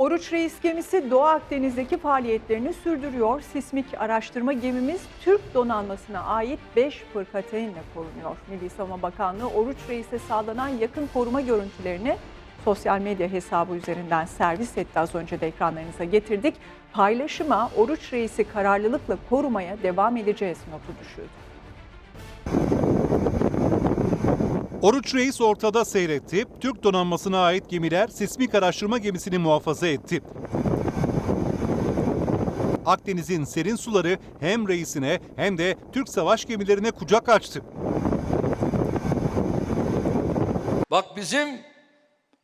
Oruç Reis gemisi Doğu Akdeniz'deki faaliyetlerini sürdürüyor. Sismik araştırma gemimiz Türk donanmasına ait 5 fırkateynle korunuyor. Milli Savunma Bakanlığı Oruç Reis'e sağlanan yakın koruma görüntülerini sosyal medya hesabı üzerinden servis etti. Az önce de ekranlarınıza getirdik. Paylaşıma Oruç Reis'i kararlılıkla korumaya devam edeceğiz notu düşürdü. Oruç Reis ortada seyretti. Türk donanmasına ait gemiler sismik araştırma gemisini muhafaza etti. Akdeniz'in serin suları hem reisine hem de Türk savaş gemilerine kucak açtı. Bak bizim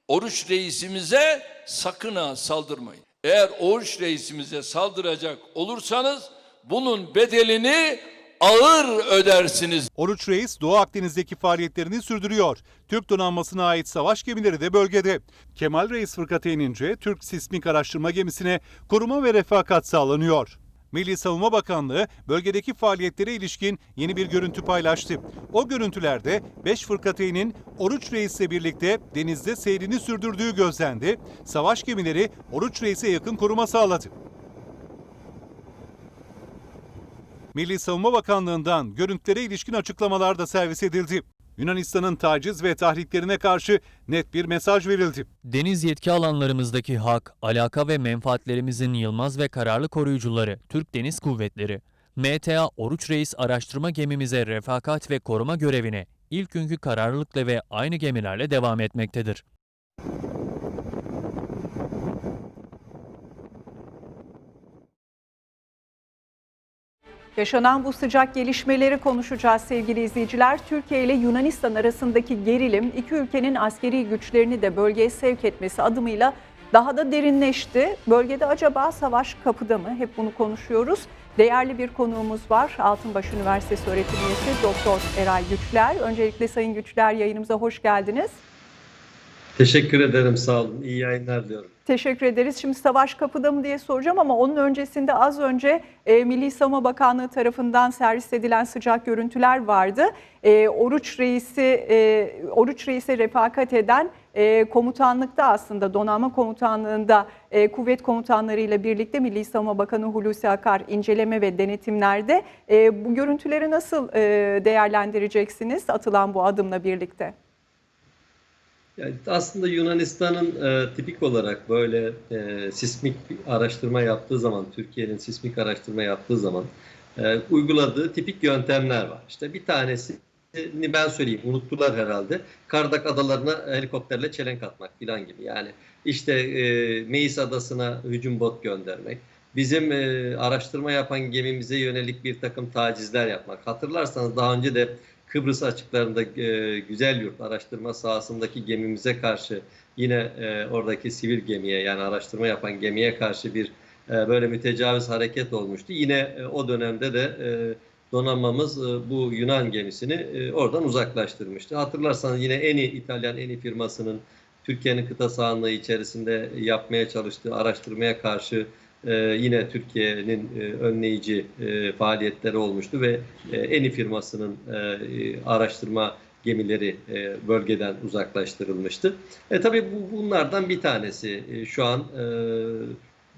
oruç reisimize sakın ha saldırmayın. Eğer oruç reisimize saldıracak olursanız bunun bedelini ağır ödersiniz. Oruç Reis Doğu Akdeniz'deki faaliyetlerini sürdürüyor. Türk donanmasına ait savaş gemileri de bölgede. Kemal Reis fırkateynince Türk sismik araştırma gemisine koruma ve refakat sağlanıyor. Milli Savunma Bakanlığı bölgedeki faaliyetlere ilişkin yeni bir görüntü paylaştı. O görüntülerde 5 fırkateynin Oruç Reis'le birlikte denizde seyrini sürdürdüğü gözlendi. Savaş gemileri Oruç Reis'e yakın koruma sağladı. Milli Savunma Bakanlığı'ndan görüntülere ilişkin açıklamalar da servis edildi. Yunanistan'ın taciz ve tahriklerine karşı net bir mesaj verildi. Deniz yetki alanlarımızdaki hak, alaka ve menfaatlerimizin yılmaz ve kararlı koruyucuları Türk Deniz Kuvvetleri, MTA Oruç Reis araştırma gemimize refakat ve koruma görevine ilk günkü kararlılıkla ve aynı gemilerle devam etmektedir. Yaşanan bu sıcak gelişmeleri konuşacağız sevgili izleyiciler. Türkiye ile Yunanistan arasındaki gerilim iki ülkenin askeri güçlerini de bölgeye sevk etmesi adımıyla daha da derinleşti. Bölgede acaba savaş kapıda mı? Hep bunu konuşuyoruz. Değerli bir konuğumuz var. Altınbaş Üniversitesi öğretim üyesi Doktor Eray Güçler. Öncelikle Sayın Güçler yayınımıza hoş geldiniz. Teşekkür ederim sağ olun. İyi yayınlar diliyorum. Teşekkür ederiz. Şimdi savaş kapıda mı diye soracağım ama onun öncesinde az önce e, Milli Savunma Bakanlığı tarafından servis edilen sıcak görüntüler vardı. E, Oruç Reis'i e, Oruç Reis'e refakat eden e, komutanlıkta aslında donanma komutanlığında e, kuvvet komutanlarıyla birlikte Milli Savunma Bakanı Hulusi Akar inceleme ve denetimlerde e, bu görüntüleri nasıl e, değerlendireceksiniz atılan bu adımla birlikte? Yani aslında Yunanistan'ın e, tipik olarak böyle e, sismik araştırma yaptığı zaman, Türkiye'nin sismik araştırma yaptığı zaman e, uyguladığı tipik yöntemler var. İşte bir tanesini ben söyleyeyim, unuttular herhalde. Kardak adalarına helikopterle çelenk atmak falan gibi. Yani işte e, Meis adasına hücum bot göndermek. Bizim e, araştırma yapan gemimize yönelik bir takım tacizler yapmak. Hatırlarsanız daha önce de Kıbrıs açıklarında e, Güzel Yurt araştırma sahasındaki gemimize karşı yine e, oradaki sivil gemiye yani araştırma yapan gemiye karşı bir e, böyle mütecaviz hareket olmuştu. Yine e, o dönemde de e, donanmamız e, bu Yunan gemisini e, oradan uzaklaştırmıştı. Hatırlarsanız yine Eni İtalyan Eni firmasının Türkiye'nin kıta sahanlığı içerisinde yapmaya çalıştığı araştırmaya karşı ee, yine Türkiye'nin e, önleyici e, faaliyetleri olmuştu ve e, Eni firmasının e, araştırma gemileri e, bölgeden uzaklaştırılmıştı. E, tabii bu, bunlardan bir tanesi e, şu an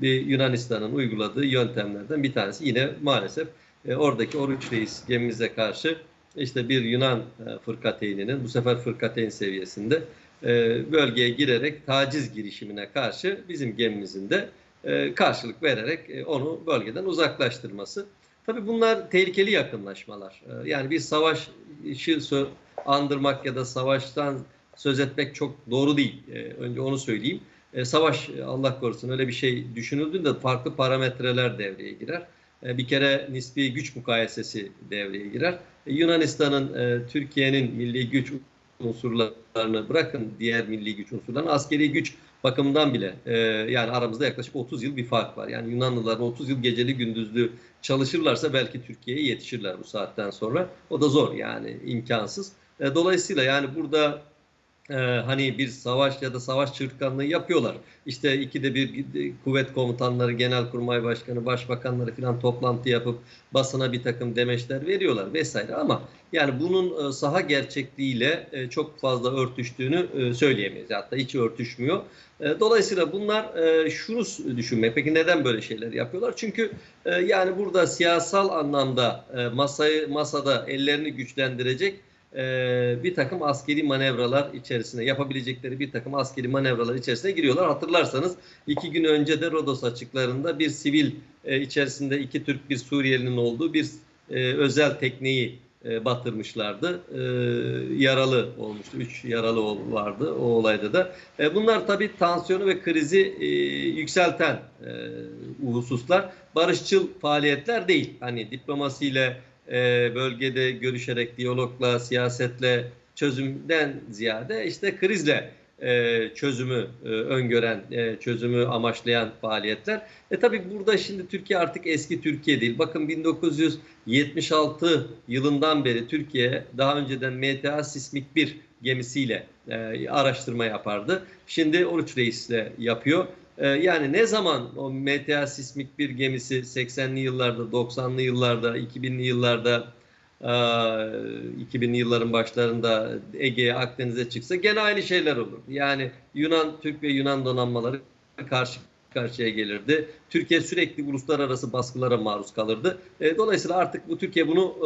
e, Yunanistan'ın uyguladığı yöntemlerden bir tanesi. Yine maalesef e, oradaki Oruç Reis gemimize karşı işte bir Yunan e, fırkateyninin bu sefer fırkateyn seviyesinde e, bölgeye girerek taciz girişimine karşı bizim gemimizin de e, karşılık vererek e, onu bölgeden uzaklaştırması. Tabii bunlar tehlikeli yakınlaşmalar. E, yani bir savaşı andırmak ya da savaştan söz etmek çok doğru değil. Önce onu söyleyeyim. Savaş Allah korusun öyle bir şey düşünüldüğünde farklı parametreler devreye girer. Bir kere nispi güç mukayesesi devreye girer. Yunanistan'ın Türkiye'nin milli güç unsurlarını bırakın diğer milli güç unsurlarını askeri güç bakımından bile e, yani aramızda yaklaşık 30 yıl bir fark var. Yani Yunanlılar 30 yıl geceli gündüzlü çalışırlarsa belki Türkiye'ye yetişirler bu saatten sonra. O da zor yani imkansız. E, dolayısıyla yani burada e, hani bir savaş ya da savaş çırtkanlığı yapıyorlar. İşte ikide bir kuvvet komutanları, genelkurmay başkanı, başbakanları falan toplantı yapıp basına bir takım demeçler veriyorlar vesaire ama yani bunun e, saha gerçekliğiyle e, çok fazla örtüştüğünü e, söyleyemeyiz. Hatta hiç örtüşmüyor. E, Dolayısıyla bunlar e, şunu düşünmek. Peki neden böyle şeyler yapıyorlar? Çünkü e, yani burada siyasal anlamda e, masayı masada ellerini güçlendirecek e, bir takım askeri manevralar içerisine yapabilecekleri bir takım askeri manevralar içerisine giriyorlar. Hatırlarsanız iki gün önce de Rodos açıklarında bir sivil e, içerisinde iki Türk bir Suriyelinin olduğu bir e, özel tekneyi e, batırmışlardı. E, yaralı olmuştu. Üç yaralı vardı o olayda da. E, bunlar tabii tansiyonu ve krizi e, yükselten e, hususlar. Barışçıl faaliyetler değil. Hani diplomasiyle e, bölgede görüşerek, diyalogla, siyasetle çözümden ziyade işte krizle e, çözümü e, öngören, e, çözümü amaçlayan faaliyetler. E tabii burada şimdi Türkiye artık eski Türkiye değil. Bakın 1976 yılından beri Türkiye daha önceden MTA Sismik 1 gemisiyle araştırma yapardı. Şimdi Oruç Reis'le yapıyor. E, yani ne zaman o MTA Sismik 1 gemisi 80'li yıllarda, 90'lı yıllarda, 2000'li yıllarda e, 2000'li yılların başlarında Ege'ye, Akdeniz'e çıksa gene aynı şeyler olurdu. Yani Yunan, Türk ve Yunan donanmaları karşı karşıya gelirdi. Türkiye sürekli uluslararası baskılara maruz kalırdı. E, dolayısıyla artık bu Türkiye bunu e,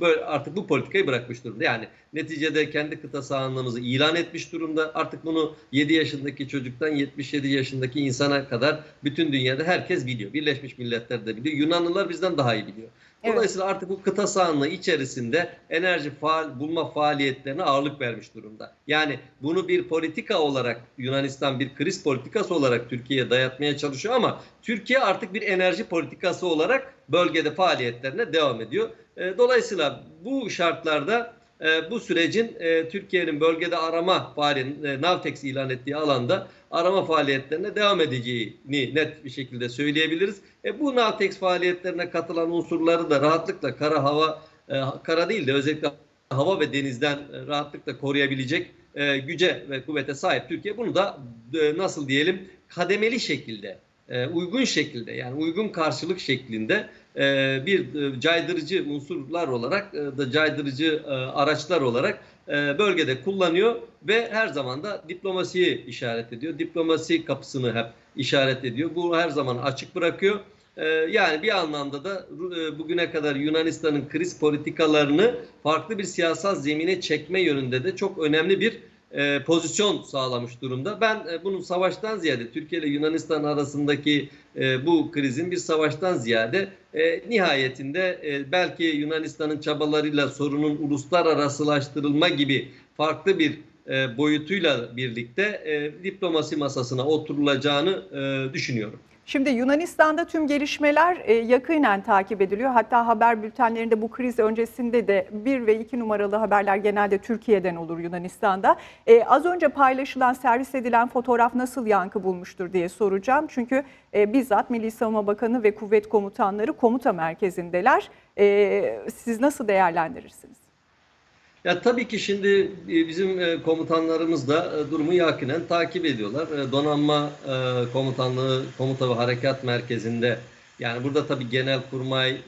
böyle artık bu politikayı bırakmış durumda. Yani neticede kendi kıta sahanlığımızı ilan etmiş durumda. Artık bunu 7 yaşındaki çocuktan 77 yaşındaki insana kadar bütün dünyada herkes biliyor. Birleşmiş Milletler de biliyor. Yunanlılar bizden daha iyi biliyor. Evet. Dolayısıyla artık bu kıta sahanlığı içerisinde enerji faal bulma faaliyetlerine ağırlık vermiş durumda. Yani bunu bir politika olarak Yunanistan bir kriz politikası olarak Türkiye'ye dayatmaya çalışıyor ama Türkiye artık bir enerji politikası olarak bölgede faaliyetlerine devam ediyor. E, Dolayısıyla bu şartlarda e, bu sürecin e, Türkiye'nin bölgede arama faaliyeti, e, Navtex ilan ettiği alanda arama faaliyetlerine devam edeceğini net bir şekilde söyleyebiliriz. E, bu Navtex faaliyetlerine katılan unsurları da rahatlıkla kara hava, e, kara değil de özellikle hava ve denizden e, rahatlıkla koruyabilecek e, güce ve kuvvete sahip Türkiye. Bunu da e, nasıl diyelim kademeli şekilde, e, uygun şekilde yani uygun karşılık şeklinde e, bir e, caydırıcı unsurlar olarak da caydırıcı araçlar olarak bölgede kullanıyor ve her zaman da diplomasiyi işaret ediyor. Diplomasi kapısını hep işaret ediyor. Bu her zaman açık bırakıyor. Yani bir anlamda da bugüne kadar Yunanistan'ın kriz politikalarını farklı bir siyasal zemine çekme yönünde de çok önemli bir e, pozisyon sağlamış durumda. Ben e, bunun savaştan ziyade Türkiye ile Yunanistan arasındaki e, bu krizin bir savaştan ziyade e, nihayetinde e, belki Yunanistan'ın çabalarıyla sorunun uluslararasılaştırılma gibi farklı bir e, boyutuyla birlikte e, diplomasi masasına oturulacağını e, düşünüyorum. Şimdi Yunanistan'da tüm gelişmeler e, yakinen takip ediliyor. Hatta haber bültenlerinde bu kriz öncesinde de 1 ve 2 numaralı haberler genelde Türkiye'den olur Yunanistan'da. E, az önce paylaşılan, servis edilen fotoğraf nasıl yankı bulmuştur diye soracağım. Çünkü e, bizzat Milli Savunma Bakanı ve kuvvet komutanları komuta merkezindeler. Siz nasıl değerlendirirsiniz? Ya tabii ki şimdi e, bizim e, komutanlarımız da e, durumu yakinen takip ediyorlar. Donanma Komutanlığı Komuta ve Harekat Merkezi'nde yani burada tabii Genelkurmay e,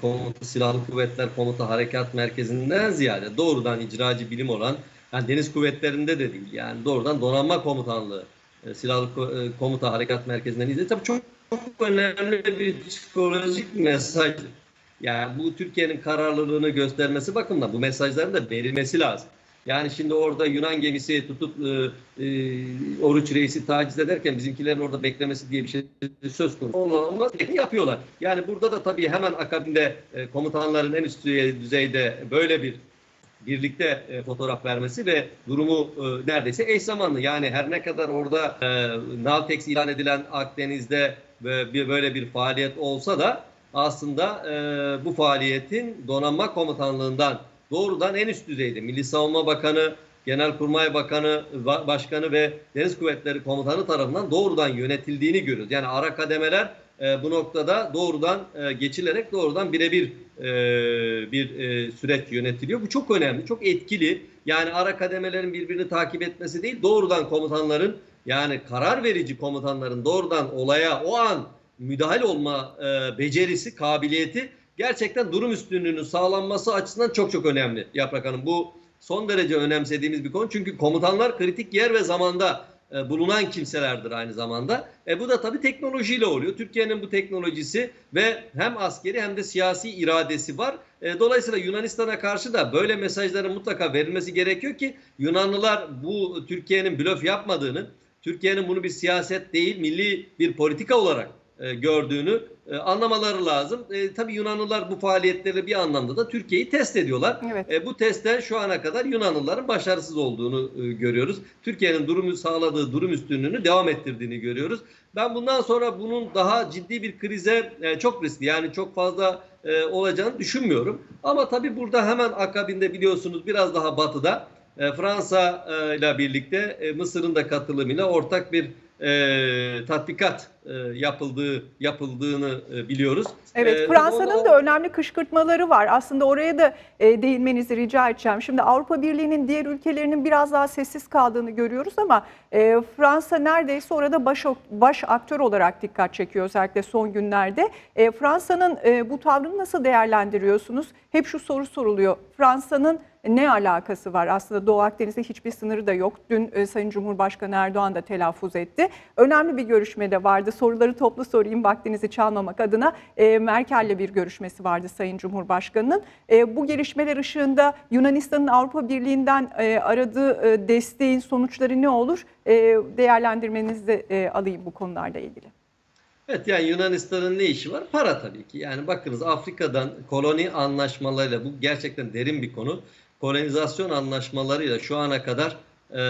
Komuta Silahlı Kuvvetler Komuta Harekat Merkezi'nden ziyade doğrudan icracı bilim olan yani deniz kuvvetlerinde de değil yani doğrudan Donanma Komutanlığı Silahlı Ko- Komuta Harekat Merkezi'nden izledi. Tabii çok, çok önemli bir psikolojik mesaj yani bu Türkiye'nin kararlılığını göstermesi bakımından bu mesajların da verilmesi lazım. Yani şimdi orada Yunan gemisi tutup e, e, Oruç Reis'i taciz ederken bizimkilerin orada beklemesi diye bir şey söz konusu olmaz. Yapıyorlar. Yani burada da tabii hemen akabinde e, komutanların en üst düzeyde böyle bir birlikte e, fotoğraf vermesi ve durumu e, neredeyse eş zamanlı. Yani her ne kadar orada e, Navtex ilan edilen Akdeniz'de bir böyle bir faaliyet olsa da aslında e, bu faaliyetin donanma komutanlığından doğrudan en üst düzeyde Milli Savunma Bakanı, Genelkurmay Bakanı, Ba- Başkanı ve Deniz Kuvvetleri Komutanı tarafından doğrudan yönetildiğini görüyoruz. Yani ara kademeler e, bu noktada doğrudan e, geçilerek doğrudan birebir e, bir e, süreç yönetiliyor. Bu çok önemli, çok etkili. Yani ara kademelerin birbirini takip etmesi değil, doğrudan komutanların yani karar verici komutanların doğrudan olaya o an müdahale olma e, becerisi, kabiliyeti gerçekten durum üstünlüğünün sağlanması açısından çok çok önemli Yaprak Hanım. Bu son derece önemsediğimiz bir konu. Çünkü komutanlar kritik yer ve zamanda e, bulunan kimselerdir aynı zamanda. E, bu da tabii teknolojiyle oluyor. Türkiye'nin bu teknolojisi ve hem askeri hem de siyasi iradesi var. E, dolayısıyla Yunanistan'a karşı da böyle mesajların mutlaka verilmesi gerekiyor ki Yunanlılar bu Türkiye'nin blöf yapmadığını, Türkiye'nin bunu bir siyaset değil milli bir politika olarak e, gördüğünü e, anlamaları lazım. E, tabii Yunanlılar bu faaliyetleri bir anlamda da Türkiye'yi test ediyorlar. Evet. E, bu testten şu ana kadar Yunanlıların başarısız olduğunu e, görüyoruz. Türkiye'nin durumu sağladığı durum üstünlüğünü devam ettirdiğini görüyoruz. Ben bundan sonra bunun daha ciddi bir krize e, çok riskli yani çok fazla e, olacağını düşünmüyorum. Ama tabii burada hemen akabinde biliyorsunuz biraz daha batıda e, Fransa ile birlikte e, Mısır'ın da katılımıyla ortak bir e, tatbikat e, yapıldığı yapıldığını e, biliyoruz. Evet, E, Fransa'nın o- da önemli kışkırtmaları var. Aslında oraya da e, değinmenizi rica edeceğim. Şimdi Avrupa Birliği'nin diğer ülkelerinin biraz daha sessiz kaldığını görüyoruz ama e, Fransa neredeyse orada baş, baş aktör olarak dikkat çekiyor özellikle son günlerde. E, Fransa'nın e, bu tavrını nasıl değerlendiriyorsunuz? Hep şu soru soruluyor. Fransa'nın ne alakası var? Aslında Doğu Akdeniz'de hiçbir sınırı da yok. Dün e, Sayın Cumhurbaşkanı Erdoğan da telaffuz etti. Önemli bir görüşme de vardı. Soruları toplu sorayım vaktinizi çalmamak adına. E, Merkel'le bir görüşmesi vardı Sayın Cumhurbaşkanı'nın. E, bu gelişmeler ışığında Yunanistan'ın Avrupa Birliği'nden e, aradığı desteğin sonuçları ne olur? Değerlendirmenizi de alayım bu konularla ilgili. Evet yani Yunanistan'ın ne işi var? Para tabii ki. Yani bakınız Afrika'dan koloni anlaşmalarıyla bu gerçekten derin bir konu. Kolonizasyon anlaşmalarıyla şu ana kadar e,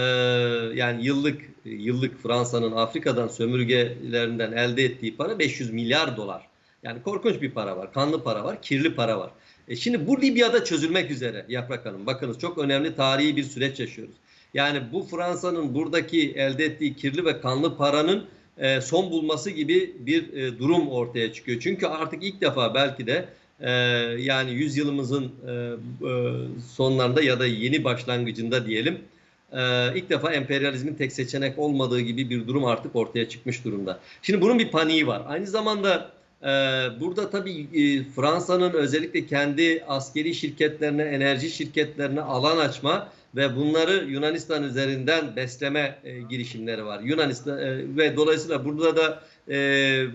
yani yıllık yıllık Fransa'nın Afrika'dan sömürgelerinden elde ettiği para 500 milyar dolar. Yani korkunç bir para var. Kanlı para var, kirli para var. E şimdi bu Libya'da çözülmek üzere Yaprak Hanım. Bakınız çok önemli tarihi bir süreç yaşıyoruz. Yani bu Fransa'nın buradaki elde ettiği kirli ve kanlı paranın e, son bulması gibi bir e, durum ortaya çıkıyor. Çünkü artık ilk defa belki de e, yani yüzyılımızın e, e, sonlarında ya da yeni başlangıcında diyelim e, ilk defa emperyalizmin tek seçenek olmadığı gibi bir durum artık ortaya çıkmış durumda. Şimdi bunun bir paniği var. Aynı zamanda e, burada tabii Fransa'nın özellikle kendi askeri şirketlerine, enerji şirketlerine alan açma ve bunları Yunanistan üzerinden besleme e, girişimleri var. Yunanistan e, ve dolayısıyla burada da e, e,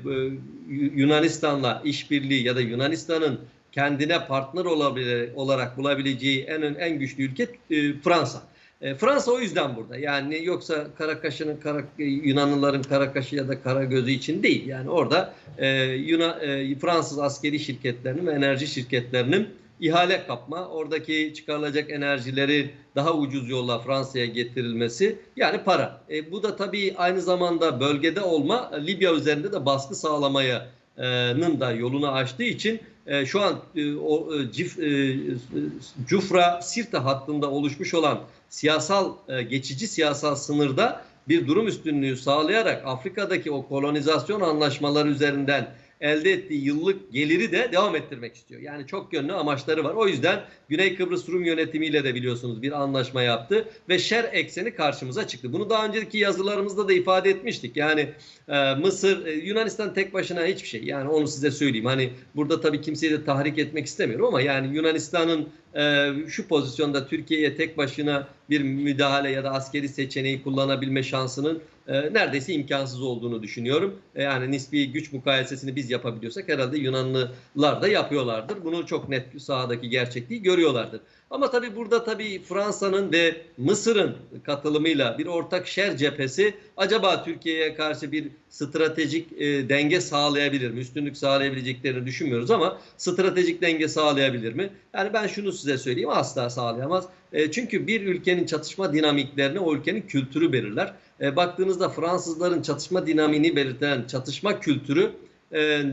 Yunanistan'la işbirliği ya da Yunanistan'ın kendine partner olabilir, olarak bulabileceği en en güçlü ülke e, Fransa. E, Fransa o yüzden burada. Yani yoksa Karakaş'ın kara, Yunanlıların Karakaşı ya da Karagözü için değil. Yani orada e, Yunan, e, Fransız askeri şirketlerinin ve enerji şirketlerinin ihale kapma, oradaki çıkarılacak enerjileri daha ucuz yolla Fransa'ya getirilmesi yani para. E, bu da tabii aynı zamanda bölgede olma Libya üzerinde de baskı sağlamayanın da yolunu açtığı için e, şu an e, o e, Cif, e, Cufra Sirte hattında oluşmuş olan siyasal e, geçici siyasal sınırda bir durum üstünlüğü sağlayarak Afrika'daki o kolonizasyon anlaşmaları üzerinden elde ettiği yıllık geliri de devam ettirmek istiyor. Yani çok yönlü amaçları var. O yüzden Güney Kıbrıs Rum yönetimiyle de biliyorsunuz bir anlaşma yaptı ve şer ekseni karşımıza çıktı. Bunu daha önceki yazılarımızda da ifade etmiştik. Yani e, Mısır, e, Yunanistan tek başına hiçbir şey. Yani onu size söyleyeyim. Hani burada tabii kimseyi de tahrik etmek istemiyorum ama yani Yunanistan'ın e, şu pozisyonda Türkiye'ye tek başına bir müdahale ya da askeri seçeneği kullanabilme şansının e, neredeyse imkansız olduğunu düşünüyorum. E, yani nispi güç mukayesesini biz yapabiliyorsak herhalde Yunanlılar da yapıyorlardır. Bunu çok net sahadaki gerçekliği görüyorlardır. Ama tabii burada tabii Fransa'nın ve Mısır'ın katılımıyla bir ortak şer cephesi acaba Türkiye'ye karşı bir stratejik e, denge sağlayabilir mi? Üstünlük sağlayabileceklerini düşünmüyoruz ama stratejik denge sağlayabilir mi? Yani ben şunu size söyleyeyim asla sağlayamaz. E, çünkü bir ülkenin çatışma dinamiklerini o ülkenin kültürü belirler. E, baktığınızda Fransızların çatışma dinamiğini belirten çatışma kültürü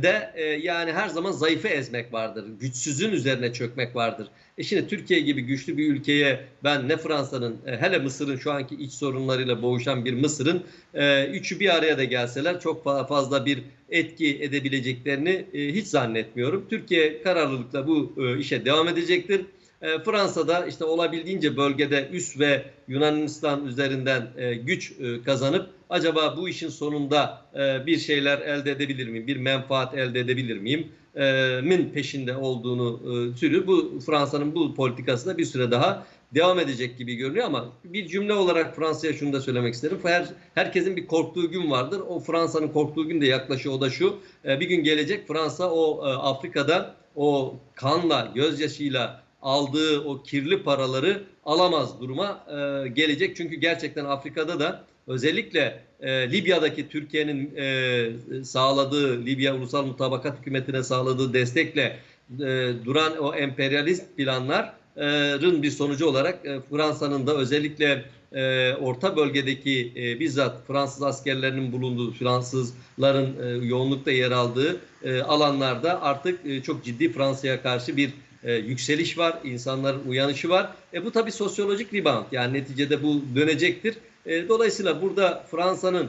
de e, yani her zaman zayıfı ezmek vardır. Güçsüzün üzerine çökmek vardır. E şimdi Türkiye gibi güçlü bir ülkeye ben ne Fransa'nın e, hele Mısır'ın şu anki iç sorunlarıyla boğuşan bir Mısır'ın e, üçü bir araya da gelseler çok fa- fazla bir etki edebileceklerini hiç zannetmiyorum. Türkiye kararlılıkla bu işe devam edecektir. E, Fransa'da işte olabildiğince bölgede üs ve Yunanistan üzerinden e, güç e, kazanıp acaba bu işin sonunda e, bir şeyler elde edebilir miyim, bir menfaat elde edebilir miyim e, min peşinde olduğunu e, sürü bu Fransa'nın bu politikası da bir süre daha devam edecek gibi görünüyor ama bir cümle olarak Fransa'ya şunu da söylemek isterim. Her, herkesin bir korktuğu gün vardır. O Fransa'nın korktuğu gün de yaklaşıyor. O da şu. e, bir gün gelecek Fransa o e, Afrika'da o kanla, gözyaşıyla aldığı o kirli paraları alamaz duruma e, gelecek. Çünkü gerçekten Afrika'da da özellikle e, Libya'daki Türkiye'nin e, sağladığı, Libya Ulusal Mutabakat Hükümeti'ne sağladığı destekle e, duran o emperyalist planların bir sonucu olarak e, Fransa'nın da özellikle e, orta bölgedeki e, bizzat Fransız askerlerinin bulunduğu, Fransızların e, yoğunlukta yer aldığı e, alanlarda artık e, çok ciddi Fransa'ya karşı bir e, yükseliş var, insanların uyanışı var. E, bu tabii sosyolojik rebound yani neticede bu dönecektir. E, dolayısıyla burada Fransa'nın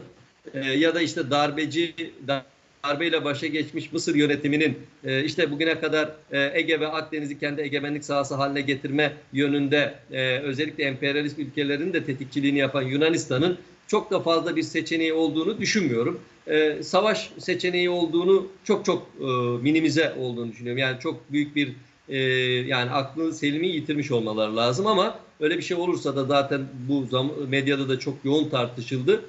e, ya da işte darbeci darbeyle başa geçmiş Mısır yönetiminin e, işte bugüne kadar e, Ege ve Akdeniz'i kendi egemenlik sahası haline getirme yönünde e, özellikle emperyalist ülkelerin de tetikçiliğini yapan Yunanistan'ın çok da fazla bir seçeneği olduğunu düşünmüyorum. E, savaş seçeneği olduğunu çok çok e, minimize olduğunu düşünüyorum. Yani çok büyük bir e, yani aklını selimi yitirmiş olmaları lazım ama öyle bir şey olursa da zaten bu zam medyada da çok yoğun tartışıldı.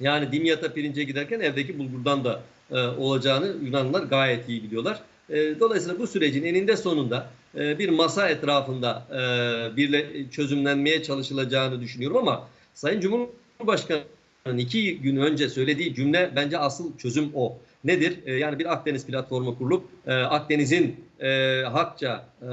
Yani dimyata pirince giderken evdeki bulgurdan da e, olacağını Yunanlılar gayet iyi biliyorlar. E, dolayısıyla bu sürecin eninde sonunda e, bir masa etrafında e, birle çözümlenmeye çalışılacağını düşünüyorum ama Sayın Cumhurbaşkanı'nın iki gün önce söylediği cümle bence asıl çözüm o. Nedir? E, yani bir Akdeniz platformu kurulup e, Akdeniz'in e, hakça e,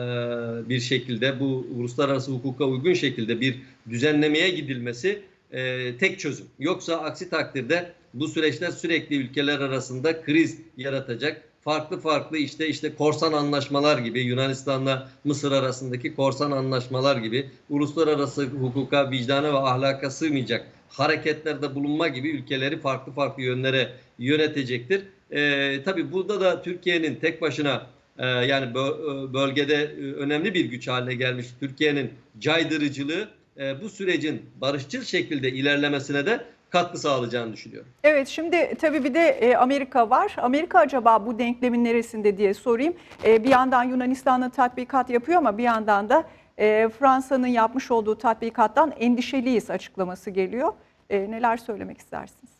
bir şekilde bu uluslararası hukuka uygun şekilde bir düzenlemeye gidilmesi e, tek çözüm. Yoksa aksi takdirde bu süreçler sürekli ülkeler arasında kriz yaratacak. Farklı farklı işte işte korsan anlaşmalar gibi Yunanistan'la Mısır arasındaki korsan anlaşmalar gibi uluslararası hukuka, vicdana ve ahlaka sığmayacak hareketlerde bulunma gibi ülkeleri farklı farklı yönlere yönetecektir. E, tabii burada da Türkiye'nin tek başına e, yani bö- bölgede e, önemli bir güç haline gelmiş Türkiye'nin caydırıcılığı e, bu sürecin barışçıl şekilde ilerlemesine de katkı sağlayacağını düşünüyorum. Evet şimdi tabii bir de e, Amerika var. Amerika acaba bu denklemin neresinde diye sorayım. E, bir yandan Yunanistan'ın tatbikat yapıyor ama bir yandan da e, Fransa'nın yapmış olduğu tatbikattan endişeliyiz açıklaması geliyor. E, neler söylemek istersiniz?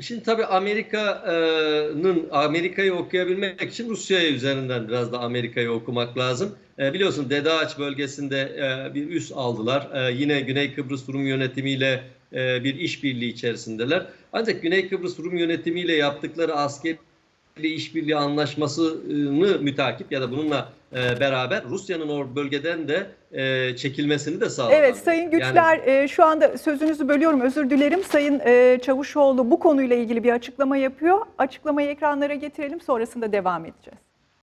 Şimdi tabii Amerika'nın Amerika'yı okuyabilmek için Rusya'ya üzerinden biraz da Amerika'yı okumak lazım. E, biliyorsun Dede Ağaç bölgesinde e, bir üs aldılar. E, yine Güney Kıbrıs Rum yönetimiyle bir işbirliği içerisindeler. Ancak Güney Kıbrıs Rum yönetimiyle yaptıkları askeri işbirliği anlaşmasını mütakip ya da bununla e, beraber Rusya'nın o bölgeden de e, çekilmesini de sağladı. Evet Sayın Güçler e, şu anda sözünüzü bölüyorum özür dilerim. Sayın e, Çavuşoğlu bu konuyla ilgili bir açıklama yapıyor. Açıklamayı ekranlara getirelim sonrasında devam edeceğiz.